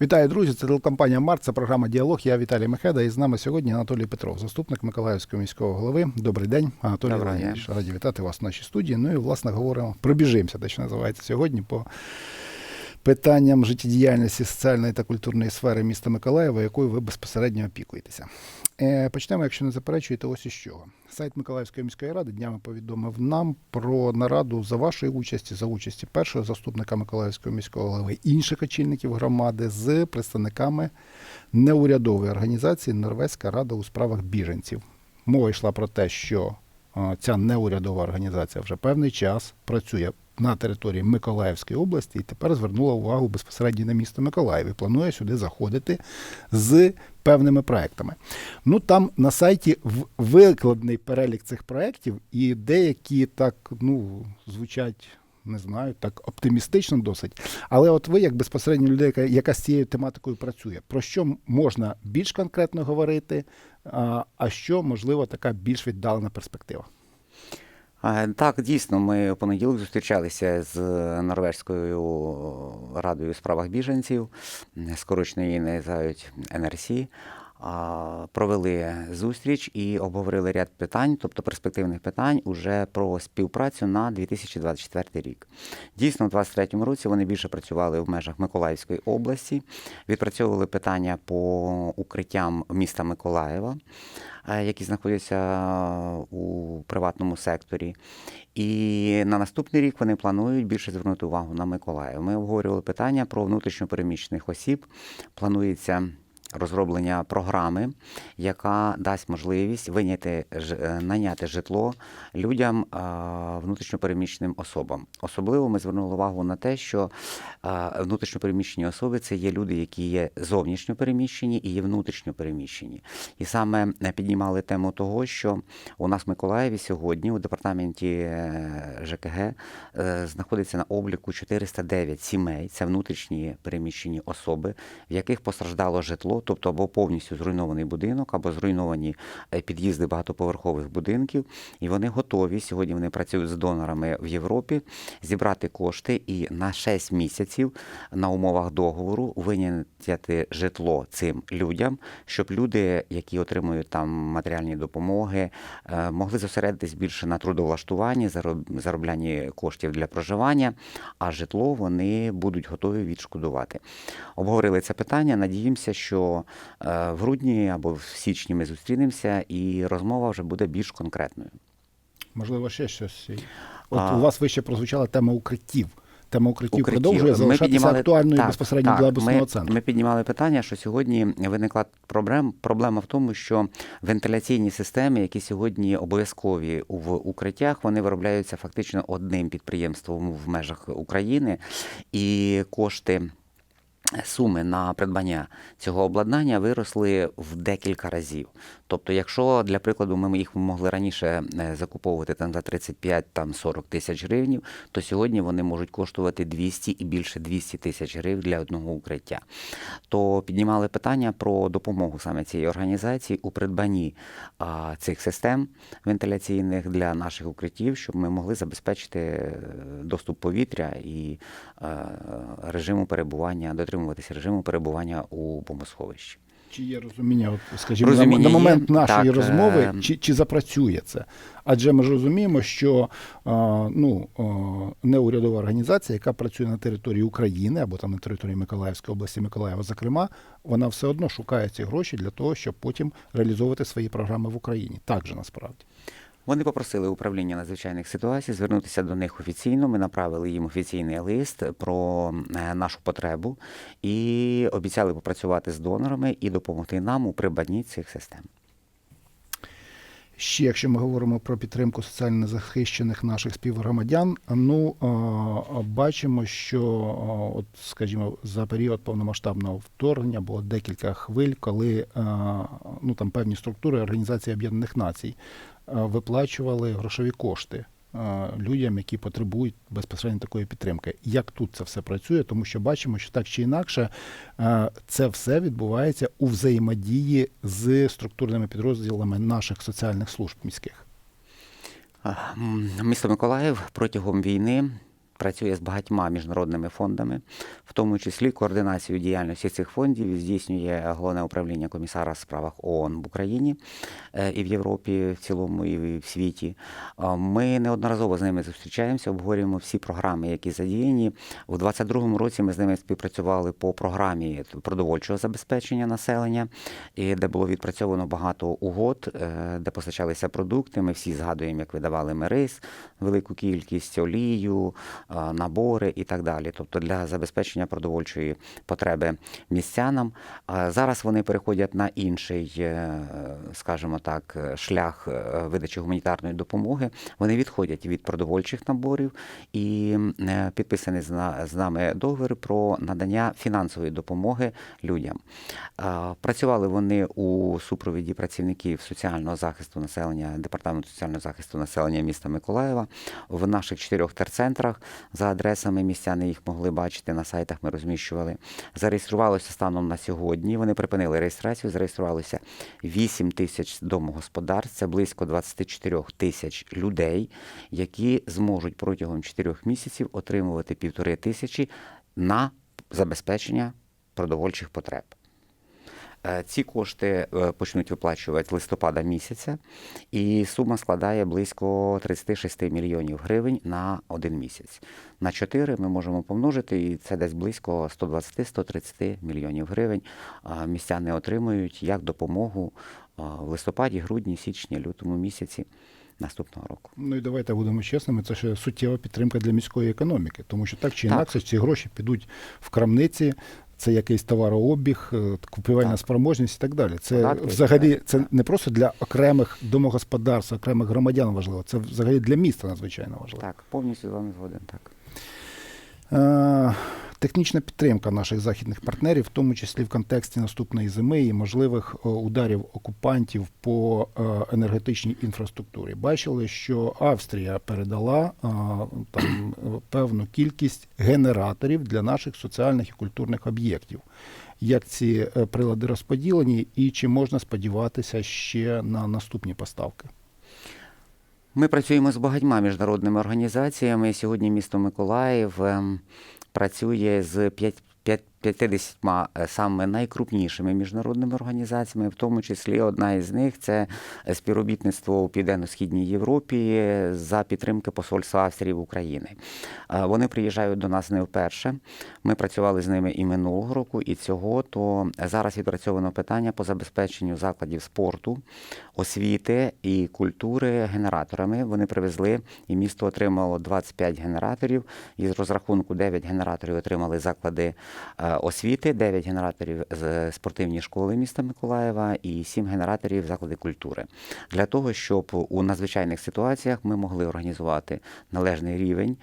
Вітаю, друзі! Це телекомпанія Март, це програма Діалог. Я Віталій Мехеда. І з нами сьогодні Анатолій Петров, заступник Миколаївського міського голови. Добрий день, Анатолій Іванович. Раді вітати вас в нашій студії. Ну і власне говоримо, пробіжимося, те, що називається сьогодні, по питанням життєдіяльності соціальної та культурної сфери міста Миколаєва, якою ви безпосередньо опікуєтеся. Е, Почнемо, якщо не заперечуєте, ось із чого. Сайт Миколаївської міської ради днями повідомив нам про нараду за вашої участі, за участі першого заступника Миколаївського міського голови, інших очільників громади з представниками неурядової організації Норвезька рада у справах біженців. Мова йшла про те, що е, ця неурядова організація вже певний час працює на території Миколаївської області і тепер звернула увагу безпосередньо на місто Миколаїв і планує сюди заходити з певними проектами. Ну там на сайті викладений перелік цих проєктів, і деякі так ну звучать. Не знаю, так оптимістично досить. Але от ви, як безпосередньо людина, яка, з цією тематикою працює, про що можна більш конкретно говорити, а що, можливо, така більш віддалена перспектива? Е, Так, дійсно, ми у понеділок зустрічалися з Норвезькою радою у справах біженців, скорочно її називають НРСі. Провели зустріч і обговорили ряд питань, тобто перспективних питань, уже про співпрацю на 2024 рік. Дійсно, у 2023 році вони більше працювали в межах Миколаївської області, відпрацьовували питання по укриттям міста Миколаєва, е, які знаходяться у приватному секторі. І на наступний рік вони планують більше звернути увагу на Миколаїв. Ми обговорювали питання про внутрішньопереміщених осіб. Планується розроблення програми, яка дасть можливість виняти е, житло людям внутрішньопереміщеним особам. Особливо ми звернули увагу на те, що внутрішньопереміщені особи це є люди, які є зовнішньо переміщені і є внутрішньо переміщені. І саме е, піднімали тему того, що у нас в Миколаєві сьогодні у департаменті е, ЖКГ знаходиться на обліку 409 сімей. Це внутрішні переміщені особи, в яких постраждало житло, тобто або повністю зруйнований будинок, або зруйновані е, під'їзди багатоповерхових будинків. І вони готові сьогодні. Вони працюють з донорами в Європі зібрати кошти і на 6 місяців на умовах договору виняти житло цим людям, щоб люди, які отримують там матеріальні допомоги, е, могли зосередитись більше на трудовлаштуванні, зароб- зароблянні коштів для проживання, а житло вони будуть готові відшкодувати. Обговорили це питання. Надіємося, що е, в грудні або в січні ми зустрінемося, і розмова вже буде більш конкретною. Можливо, ще щось. От А. у вас вище прозвучала тема укриттів. Тема укриттів, Укриттів. продовжує Ми залишатися піднімали- актуальною так, безпосередньо так, для обласного ми, центру. Ми піднімали питання, що сьогодні виникла проблем, проблема в тому, що вентиляційні системи, які сьогодні обов'язкові в укриттях, вони виробляються фактично одним підприємством в межах України, і кошти. Суми на придбання цього обладнання виросли в декілька разів. Тобто, якщо для прикладу ми їх могли раніше е, закуповувати там за 35-40 тисяч гривень, то сьогодні вони можуть коштувати 200 і більше 200 тисяч гривень для одного укриття. То піднімали питання про допомогу саме цієї організації у придбанні цих систем вентиляційних для наших укриттів, щоб ми могли забезпечити е, доступ повітря і е, режиму перебування, дотримуватися режиму перебування у бомбосховищі. Чи є розуміння, от, скажімо, на- Розуміння на, момент є, нашої так, розмови, е, чи, чи запрацює це? Адже ми ж розуміємо, що ну, неурядова організація, яка працює на території України або там на території Миколаївської області, Миколаєва, зокрема, вона все одно шукає ці гроші для того, щоб потім реалізовувати свої програми в Україні. Так же насправді. Вони попросили управління надзвичайних ситуацій звернутися до них офіційно. Ми направили їм офіційний лист про е, нашу потребу і обіцяли попрацювати з донорами і допомогти нам у придбанні цих систем. Ще, якщо ми говоримо про підтримку соціально незахищених наших співгромадян, ну бачимо, що от, скажімо, за період повномасштабного вторгнення було декілька хвиль, коли ну там певні структури Організації Об'єднаних Націй виплачували грошові кошти людям, які потребують безпосередньо такої підтримки. Як тут це все працює, тому що бачимо, що так чи інакше е, це все відбувається у взаємодії з структурними підрозділами наших соціальних служб міських. Місто Миколаїв протягом війни працює з багатьма міжнародними фондами, в тому числі координацію діяльності цих фондів здійснює головне управління комісара в справах ООН в Україні е, і в Європі в цілому, і в світі. Ми неодноразово з ними зустрічаємося, обговорюємо всі програми, які задіяні. У 2022 році ми з ними співпрацювали по програмі продовольчого забезпечення населення, і де було відпрацьовано багато угод, е, де постачалися продукти. Ми всі згадуємо, як видавали ми рис, велику кількість олію, набори і так далі. Тобто для забезпечення продовольчої потреби містянам. Зараз вони переходять на інший, е, скажімо так, е, шлях е, видачі гуманітарної допомоги. Вони відходять від продовольчих наборів і е, підписаний з нами договір про надання фінансової допомоги людям. Працювали вони у супровіді працівників соціального захисту населення департаменту соціального захисту населення міста Миколаєва в наших чотирьох терцентрах за адресами містяни їх могли бачити на сайтах. Ми розміщували. Зареєструвалося станом на сьогодні. Вони припинили реєстрацію. Зареєструвалося 8 тисяч домогосподарств. Це близько 24 тисяч людей, які зможуть протягом 4 місяців отримувати півтори тисячі на забезпечення продовольчих потреб. Е, Ці кошти е, почнуть виплачувати листопада місяця, і сума складає близько 36 мільйонів гривень на один місяць. На 4 ми можемо помножити, і це десь близько 120-130 мільйонів гривень. Містяни отримують як допомогу в листопаді, грудні, січні, лютому місяці наступного року. Ну і давайте будемо чесними, це ще суттєва підтримка для міської економіки, тому що так чи інакше ці гроші підуть в крамниці. Це якийсь товарообіг, е, купівельна Так. спроможність і так далі. Це Податки, взагалі так. це не просто для окремих домогосподарств, окремих громадян важливо, це взагалі для міста надзвичайно важливо. Так, повністю з вами згоден. Так. Е, Технічна підтримка наших західних партнерів, в тому числі в контексті наступної зими і можливих е, ударів окупантів по е, енергетичній інфраструктурі. Бачили, що Австрія передала там певну кількість генераторів для наших соціальних і культурних об'єктів. Як ці прилади розподілені, і чи можна сподіватися ще на наступні поставки? Ми працюємо з багатьма міжнародними організаціями. Сьогодні місто Миколаїв ем, працює з 50 е, саме найкрупнішими міжнародними організаціями, в тому числі одна із них це співробітництво у Південно-Східній Європі за підтримки посольства Австрії в Україні. Е, Вони приїжджають до нас не вперше. Ми працювали з ними і минулого року, і цього. То зараз відпрацьовано питання по забезпеченню закладів спорту, освіти і культури генераторами. Вони привезли, і місто отримало 25 генераторів. Із розрахунку 9 генераторів отримали заклади е, освіти, 9 генераторів з спортивні школи міста Миколаєва і 7 генераторів заклади культури. Для того, щоб у надзвичайних ситуаціях ми могли організувати належний рівень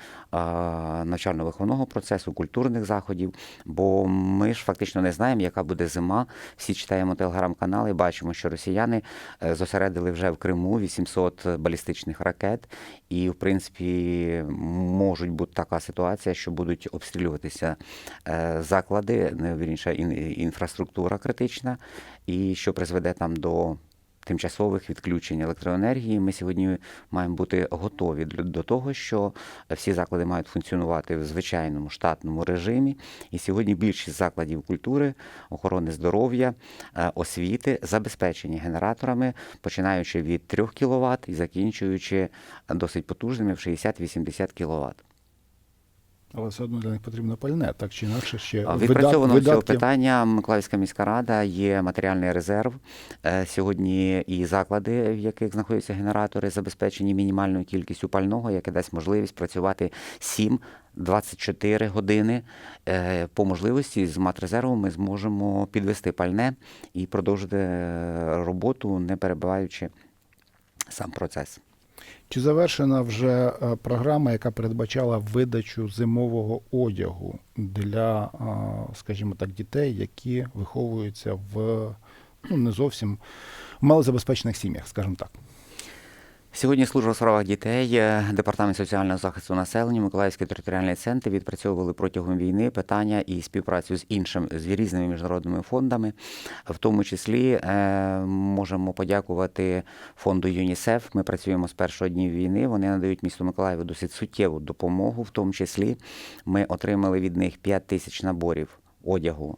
навчально-виховного процесу, культурних заходів, бо ми ж фактично не знаємо, яка буде зима. Всі читаємо телеграм-канали, бачимо, що росіяни е, зосередили вже в Криму 800 балістичних ракет, і, в принципі, можуть бути така ситуація, що будуть обстрілюватися е, заклади, не вірніше, ін- інфраструктура критична, і що призведе там до тимчасових відключень електроенергії. Ми сьогодні маємо бути готові до того, що всі заклади мають функціонувати в звичайному штатному режимі. І сьогодні більшість закладів культури, охорони здоров'я, е, освіти забезпечені генераторами, починаючи від 3 кВт і закінчуючи досить потужними в 60-80 кВт. Але все одно для них потрібно пальне, так чи інакше ще Відпрацьовано цього питання. Миколаївська міська рада є матеріальний резерв. Е, Сьогодні і заклади, в яких знаходяться генератори, забезпечені мінімальною кількістю пального, яке дасть можливість працювати 7-24 години. Е, По можливості з матрезерву ми зможемо підвести пальне і продовжити е, роботу, не перебиваючи сам процес. Чи завершена вже е, програма, яка передбачала видачу зимового одягу для, е, скажімо так, дітей, які виховуються в ну, не зовсім малозабезпечених сім'ях, скажімо так? Сьогодні служба у справах дітей, е, департамент соціального захисту населення, Миколаївський територіальний центр відпрацьовували протягом війни питання і співпрацю з іншими з різними міжнародними фондами. В тому числі е, можемо подякувати фонду ЮНІСЕФ. Ми працюємо з першого днів війни. Вони надають місту Миколаєву досить суттєву допомогу. В тому числі ми отримали від них 5 тисяч наборів одягу.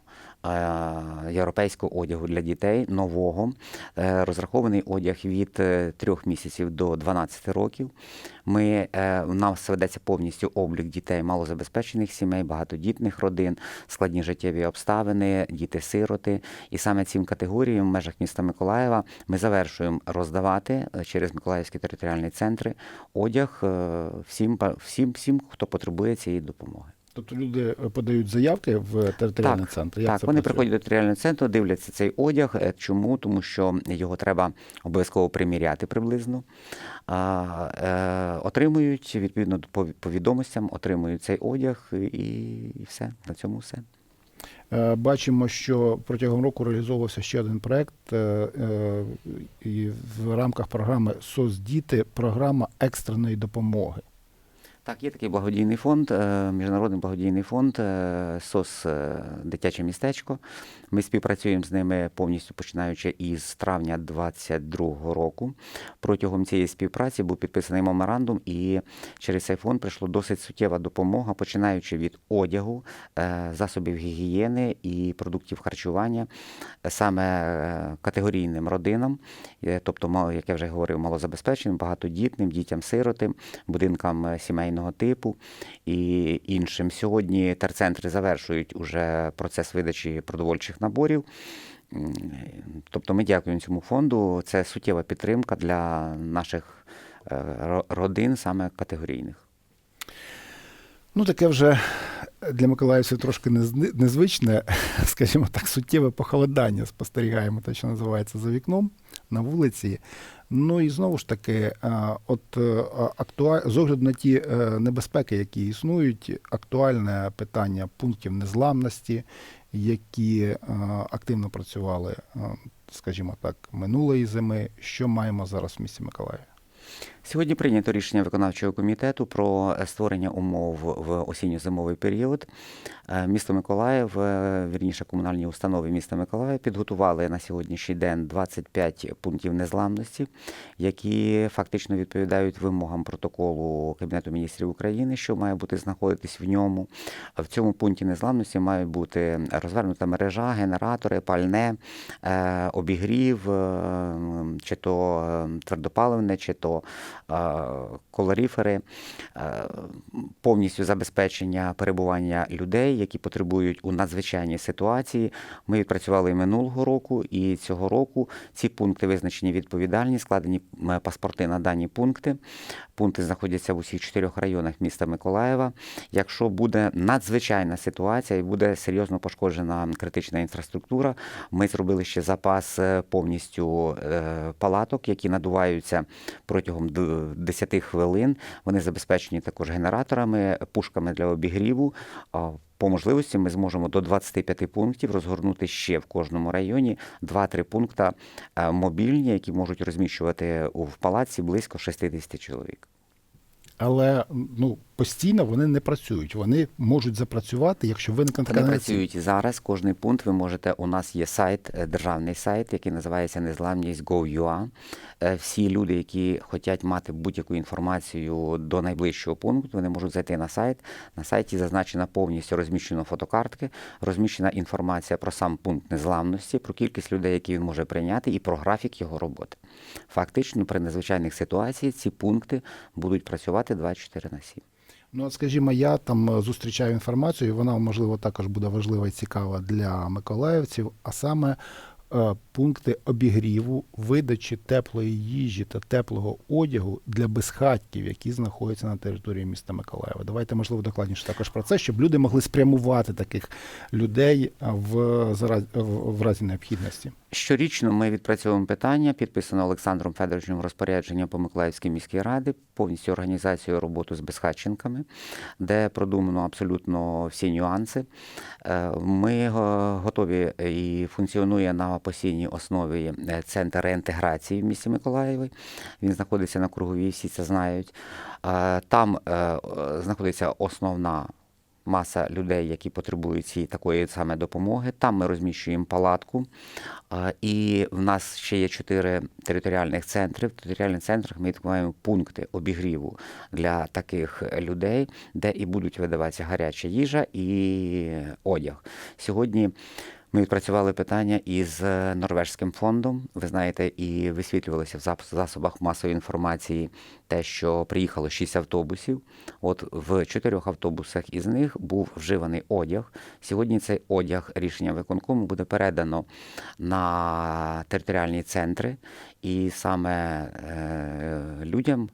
Е, Європейського одягу для дітей нового, Е, розрахований одяг від 3 місяців до 12 років. Ми, е, у нас ведеться повністю облік дітей малозабезпечених сімей, багатодітних родин, складні життєві обставини, діти-сироти. І саме цим категоріям в межах міста Миколаєва ми завершуємо роздавати е, через Миколаївські територіальні центри одяг е, всім, всім, всім, хто потребує цієї допомоги. Тобто люди е, подають заявки в територіальний центр. Як так, це вони працює? приходять до територіального центру, дивляться цей одяг. Е, Чому? Тому що його треба обов'язково приміряти приблизно. А, е, отримують відповідно до пов- по відомостям, отримують цей одяг і, і все. На цьому все. Е, Бачимо, що протягом року реалізовувався ще один проект е, е, і в рамках програми «СОСДІТи» програма екстреної допомоги. Так, є такий благодійний фонд, е, міжнародний благодійний фонд е, СОС е, Дитяче містечко. Ми співпрацюємо з ними повністю починаючи із травня 2022 року. Протягом цієї співпраці був підписаний меморандум, і через цей фонд прийшла досить суттєва допомога, починаючи від одягу, засобів гігієни і продуктів харчування, саме категорійним родинам, тобто, як я вже говорив, малозабезпеченим, багатодітним, дітям-сиротам, будинкам е, сімейного типу і іншим. Сьогодні терцентри завершують уже процес видачі продовольчих наборів. Тобто ми дякуємо цьому фонду. Це суттєва підтримка для наших е, родин, саме категорійних. Ну, таке вже для миколаївців трошки незвичне, скажімо так, суттєве похолодання спостерігаємо, те, що називається за вікном на вулиці. Ну і знову ж таки, от е, актуаль... з огляду на ті е, небезпеки, які існують, актуальне питання пунктів незламності, які е, активно працювали, е, скажімо так, минулої зими. Що маємо зараз в місті Миколаєві? Сьогодні прийнято рішення виконавчого комітету про створення умов в осінньо-зимовий період. Е, Місто Миколаїв, е, вірніше комунальні установи міста Миколаїв підготували на сьогоднішній день 25 пунктів незламності, які фактично відповідають вимогам протоколу Кабінету міністрів України, що має бути знаходитись в ньому. В цьому пункті незламності має бути розвернута мережа, генератори, пальне, е, обігрів, чи то твердопаливне, чи то колоріфери, е, повністю забезпечення перебування людей, які потребують у надзвичайній ситуації. Ми відпрацювали і минулого року, і цього року ці пункти визначені відповідальні, складені паспорти на дані пункти. Пункти знаходяться в усіх чотирьох районах міста Миколаєва. Якщо буде надзвичайна ситуація і буде серйозно пошкоджена критична інфраструктура, ми зробили ще запас е, повністю е, палаток, які надуваються протягом 10 хвилин. Вони забезпечені також генераторами, пушками для обігріву. По можливості ми зможемо до 25 пунктів розгорнути ще в кожному районі 2-3 пункти е, мобільні, які можуть розміщувати в палаці близько 60 чоловік. Але ну постійно вони не працюють. Вони можуть запрацювати, якщо виникне така Вони працюють і зараз. Кожний пункт ви можете. У нас є сайт, е, державний сайт, який називається Незламність Go.ua. Е, Всі люди, які хочуть мати будь-яку інформацію до найближчого пункту, вони можуть зайти на сайт. На сайті зазначена повністю розміщено фотокартки, розміщена інформація про сам пункт незламності, про кількість людей, які він може прийняти, і про графік його роботи. Фактично, при надзвичайних ситуаціях ці пункти будуть працювати 24 на 7. Ну, от скажімо, я там е, зустрічаю інформацію, і вона, можливо, також буде важлива і цікава для миколаївців, а саме е, пункти обігріву, видачі теплої їжі та теплого одягу для безхатьків, які знаходяться на території міста Миколаєва. Давайте, можливо, докладніше також про це, щоб люди могли спрямувати таких людей е, в, в, в разі необхідності. Щорічно ми відпрацьовуємо питання, підписано Олександром Федоровичем розпорядження по Миколаївській міській раді, повністю організацію роботи з безхатченками, де продумано абсолютно всі нюанси. Е, Ми е, готові і функціонує на постійній основі е, центр реінтеграції в місті Миколаєві. Він знаходиться на круговій, всі це знають. Там знаходиться основна маса людей, які потребують цієї такої саме допомоги. Там ми розміщуємо палатку. І в нас ще є чотири територіальних центри. В територіальних центрах ми маємо пункти обігріву для таких людей, де і будуть видаватися гаряча їжа і одяг. Сьогодні ми відпрацювали питання із е, норвежським фондом. Ви знаєте, і висвітлювалося в засобах масової інформації те, що приїхало шість автобусів. От в чотирьох автобусах із них був вживаний одяг. Сьогодні цей одяг рішення виконкому буде передано на територіальні центри, і саме е, людям.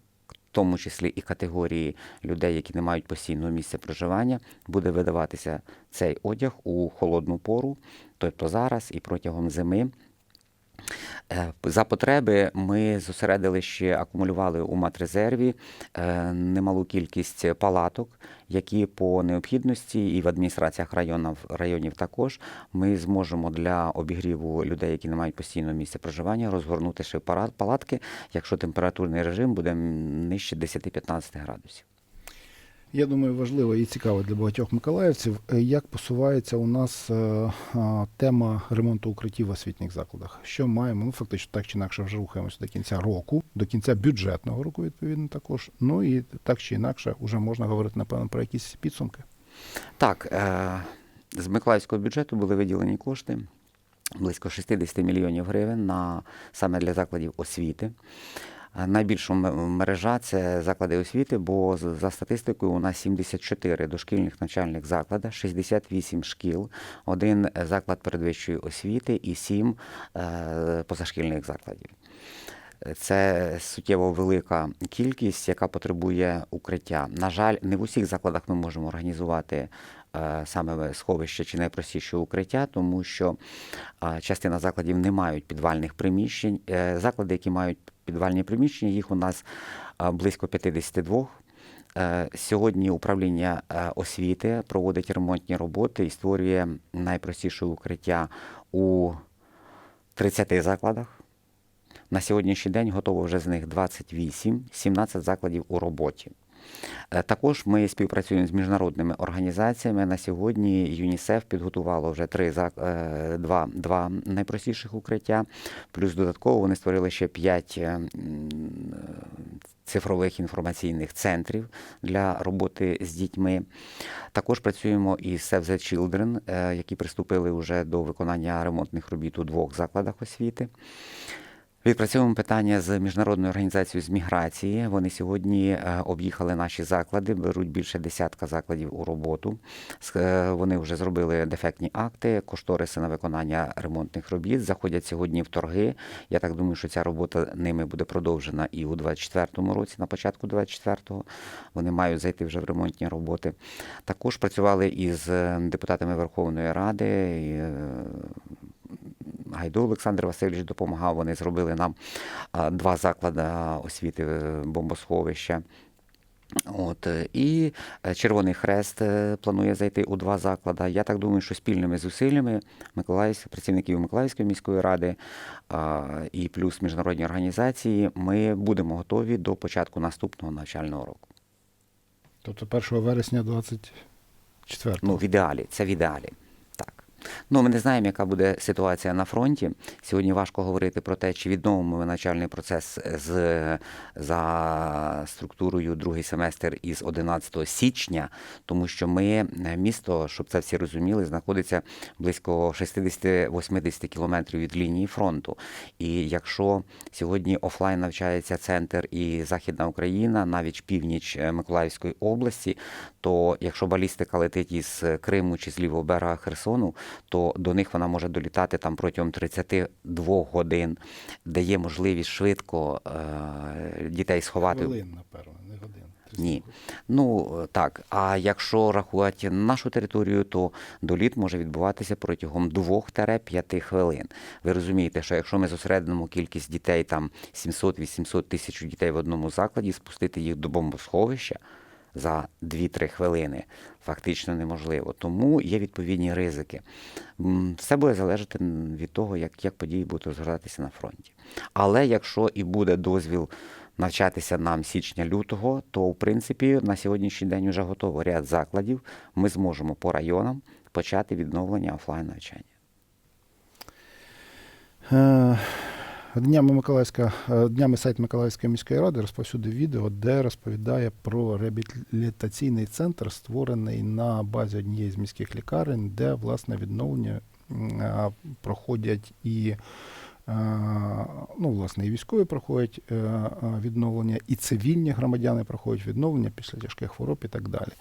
Тому числі і категорії людей, які не мають постійного місця проживання, буде видаватися цей одяг у холодну пору, тобто зараз і протягом зими. Е, За потреби ми зосередили ще, акумулювали у матрезерві е, немалу кількість палаток, які по необхідності і в адміністраціях районів, районів також ми зможемо для обігріву людей, які не мають постійного місця проживання, розгорнути ще палатки, якщо температурний режим буде нижче 10-15 градусів. Я думаю, важливо і цікаво для багатьох миколаївців, е, як посувається у нас е, тема ремонту укриттів в освітніх закладах. Що маємо? Ну, фактично, так чи інакше вже рухаємося до кінця року, до кінця бюджетного року, відповідно, також. Ну і так чи інакше, вже можна говорити, напевно, про якісь підсумки. Так, е, з Миколаївського бюджету були виділені кошти близько 60 мільйонів гривень на саме для закладів освіти. Е, Найбільша мережа це заклади освіти, бо за статистикою у нас 74 дошкільних навчальних заклади, 68 шкіл, один заклад передвищої освіти і 7 е, позашкільних закладів. Це суттєво велика кількість, яка потребує укриття. На жаль, не в усіх закладах ми можемо організувати е, саме сховище чи найпростіше укриття, тому що е, частина закладів не мають підвальних приміщень. Е, Заклади, які мають підвальні приміщення, їх у нас близько 52. Е, Сьогодні управління е, освіти проводить ремонтні роботи і створює найпростіше укриття у 30 закладах. На сьогоднішній день готово вже з них 28, 17 закладів у роботі. Е, Також ми співпрацюємо з міжнародними організаціями. На сьогодні ЮНІСЕФ підготувало вже три е, два, два найпростіших укриття. Плюс додатково вони створили ще п'ять е, цифрових інформаційних центрів для роботи з дітьми. Також працюємо із Save the Children, які приступили вже до виконання ремонтних робіт у двох закладах освіти. Відпрацьовуємо питання з міжнародною організацією з міграції. Вони сьогодні е, об'їхали наші заклади, беруть більше десятка закладів у роботу. Е, Вони вже зробили дефектні акти, кошториси на виконання ремонтних робіт. Заходять сьогодні в торги. Я так думаю, що ця робота ними буде продовжена і у 2024 році, на початку 2024-го. Вони мають зайти вже в ремонтні роботи. Також працювали із е, депутатами Верховної Ради. Гайду Олександр Васильович допомагав. Вони зробили нам два заклади освіти е, бомбосховища. От, е, і е, Червоний Хрест планує зайти у два заклади. Я так думаю, що спільними зусиллями Миколаївських працівників Миколаївської міської ради а, і плюс міжнародні організації ми будемо готові до початку наступного навчального року. Тобто 1 вересня 24 Ну, в ідеалі, це в ідеалі. Ну, ми не знаємо, яка буде ситуація на фронті. Сьогодні важко говорити про те, чи відновимо ми навчальний процес з, за структурою другий семестр із 11 січня, тому що ми, е, місто, щоб це всі розуміли, знаходиться близько 60-80 кілометрів від лінії фронту. І якщо сьогодні офлайн навчається центр і Західна Україна, навіть північ е, Миколаївської області, то якщо балістика летить із Криму чи з лівого берега Херсону, то до них вона може долітати там протягом 32 годин, де є можливість швидко е, дітей сховати. хвилин, напевно, не годин. Ні. Ну е, так. А якщо рахувати нашу територію, то доліт може відбуватися протягом 2-5 хвилин. Ви розумієте, що якщо ми зосередимо кількість дітей там 700-800 тисяч дітей в одному закладі, спустити їх до бомбосховища за 2-3 хвилини фактично неможливо. Тому є відповідні ризики. Все буде залежати від того, як, як події будуть розгортатися на фронті. Але якщо і буде дозвіл навчатися нам січня-лютого, то в принципі на сьогоднішній день вже готово ряд закладів. Ми зможемо по районам почати відновлення офлайн навчання. Днями Миколаївська, е, днями сайт Миколаївської міської ради розповсюдив відео, де розповідає про реабілітаційний центр, створений на базі однієї з міських лікарень, де власне відновлення проходять і ну, власне, і військові проходять е, е, відновлення, і цивільні громадяни проходять відновлення після тяжких хвороб і так далі.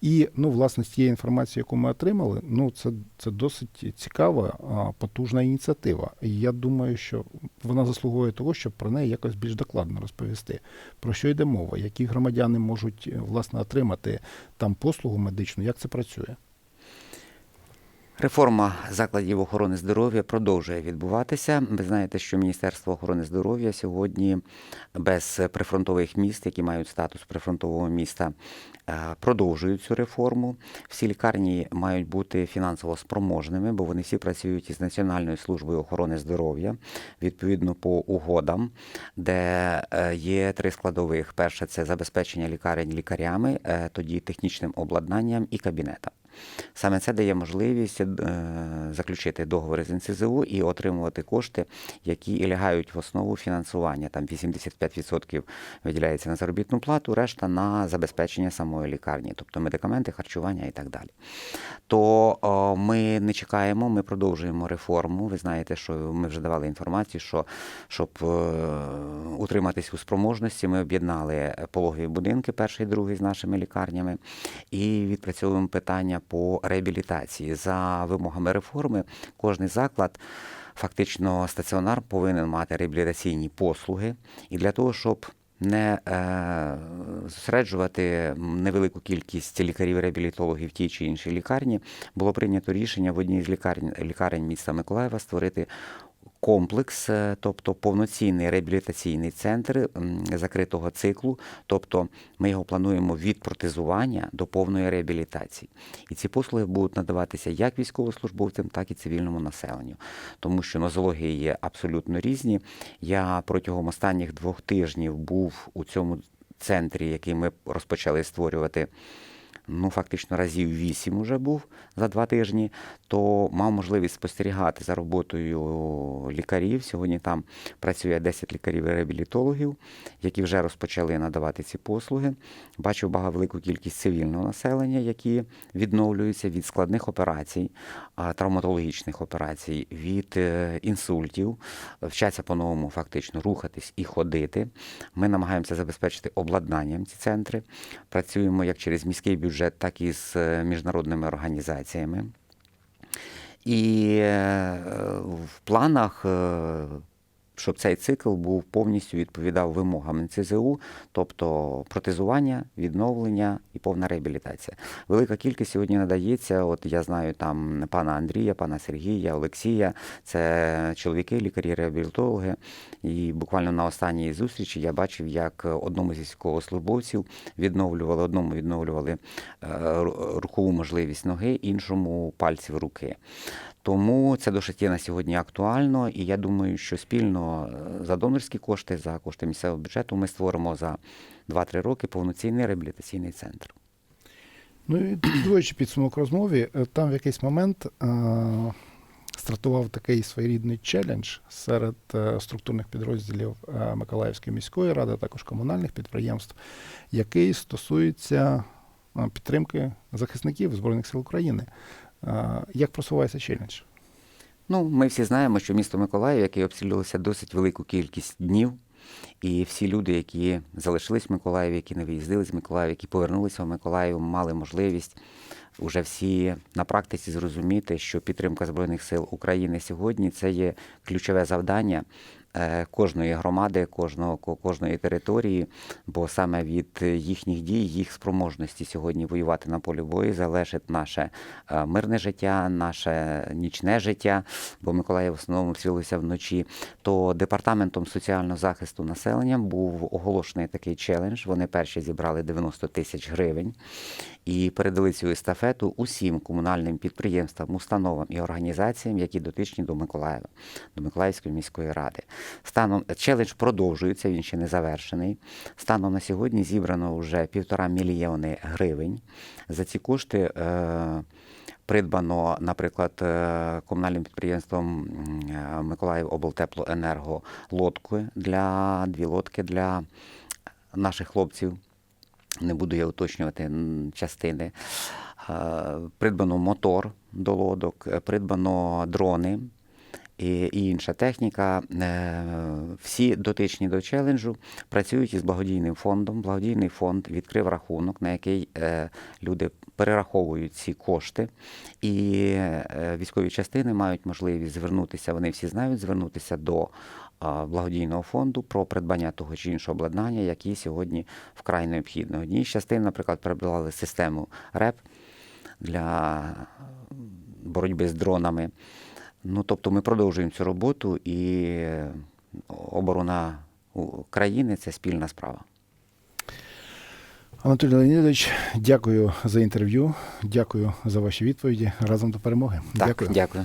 І ну, власне, з тієї інформації, яку ми отримали, ну це, це досить цікава, потужна ініціатива. І я думаю, що вона заслуговує того, щоб про неї якось більш докладно розповісти. Про що йде мова, які громадяни можуть е, власне отримати там послугу медичну, як це працює. Реформа закладів охорони здоров'я продовжує відбуватися. Ви знаєте, що Міністерство охорони здоров'я сьогодні без прифронтових міст, які мають статус прифронтового міста, е, продовжують цю реформу. Всі лікарні мають бути фінансово спроможними, бо вони всі працюють із Національною службою охорони здоров'я відповідно по угодам, де е, є три складових: перше це забезпечення лікарень лікарями, е, тоді технічним обладнанням і кабінетом. Саме це дає можливість е, заключити договори з НСЗУ і отримувати кошти, які і лягають в основу фінансування. Там 85% виділяється на заробітну плату, решта на забезпечення самої лікарні, тобто медикаменти, харчування і так далі. То ми не чекаємо, ми продовжуємо реформу. Ви знаєте, що ми вже давали інформацію, що щоб е, утриматись у спроможності, ми об'єднали пологові будинки, перший і другий з нашими лікарнями, і відпрацьовуємо питання по реабілітації. За вимогами реформи, кожний заклад. Фактично, стаціонар повинен мати реабілітаційні послуги, і для того, щоб не е, зосереджувати невелику кількість лікарів-реабілітологів в тій чи іншій лікарні, було прийнято рішення в одній з лікарень, лікарень міста Миколаєва створити комплекс, е, тобто повноцінний реабілітаційний центр закритого циклу. Тобто ми його плануємо від протезування до повної реабілітації. І ці послуги будуть надаватися як військовослужбовцям, так і цивільному населенню, тому що нозології є абсолютно різні. Я протягом останніх двох тижнів був у цьому центрі, який ми розпочали створювати. Ну, фактично разів вісім уже був за два тижні, то мав можливість спостерігати за роботою лікарів. Сьогодні там працює 10 лікарів-реабілітологів, які вже розпочали надавати ці послуги. Бачив багато велику кількість цивільного населення, які відновлюються від складних операцій, травматологічних операцій, від е, інсультів, вчаться по-новому фактично рухатись і ходити. Ми намагаємося забезпечити обладнанням ці центри. Працюємо як через міський бюджет, так і з е, міжнародними організаціями. І е, в планах, е, щоб цей цикл був повністю відповідав вимогам НЦЗУ, тобто протезування, відновлення і повна реабілітація. Велика кількість сьогодні надається. От я знаю там пана Андрія, пана Сергія, Олексія. Це чоловіки, лікарі-реабілітологи. І буквально на останній зустрічі я бачив, як одному зі військовослужбовців відновлювали, одному відновлювали е, рухову можливість ноги, іншому пальців руки. Тому це досить є на сьогодні актуально, і я думаю, що спільно е, за донорські кошти, за кошти місцевого бюджету, ми створимо за 2-3 роки повноцінний реабілітаційний центр. Ну і підводячи підсумок розмові, е, там в якийсь момент е, стартував такий своєрідний челендж серед структурних підрозділів Миколаївської міської ради, а також комунальних підприємств, який стосується підтримки захисників Збройних сил України. Як просувається челендж? Ну, ми всі знаємо, що місто Миколаїв, яке обстрілювалося досить велику кількість днів, і всі люди, які залишились в Миколаєві, які не виїздили з Миколаєва, які повернулися в Миколаїв, мали можливість уже всі на практиці зрозуміти, що підтримка Збройних сил України сьогодні це є ключове завдання кожної громади, кожного, кожної території, бо саме від е, їхніх дій, їх спроможності сьогодні воювати на полі бою залежить наше е, мирне життя, наше нічне життя, бо Миколаїв в основному цілився вночі. То департаментом соціального захисту населення був оголошений такий челендж. Вони перші зібрали 90 тисяч гривень і передали цю естафету усім комунальним підприємствам, установам і організаціям, які дотичні до Миколаєва, до Миколаївської міської ради. Станом челендж продовжується, він ще не завершений. Станом на сьогодні зібрано вже півтора мільйони гривень. За ці кошти. Е- Придбано, наприклад, е, комунальним підприємством е, Миколаїв облтеплоенерго лодки для дві лодки для наших хлопців. Не буду я уточнювати частини. Е, Придбано мотор до лодок, придбано дрони і, інша техніка. Е, Всі дотичні до челенджу працюють із благодійним фондом. Благодійний фонд відкрив рахунок, на який е, люди перераховують ці кошти, і е, військові частини мають можливість звернутися. Вони всі знають звернутися до благодійного фонду про придбання того чи іншого обладнання, які сьогодні вкрай необхідно. Одні з частин, наприклад, придбали систему РЕП для боротьби з дронами. Ну, тобто ми продовжуємо цю роботу, і оборона країни це спільна справа. Анатолій Леонідович, дякую за інтерв'ю. Дякую за ваші відповіді. Разом до перемоги. Так, Дякую. дякую.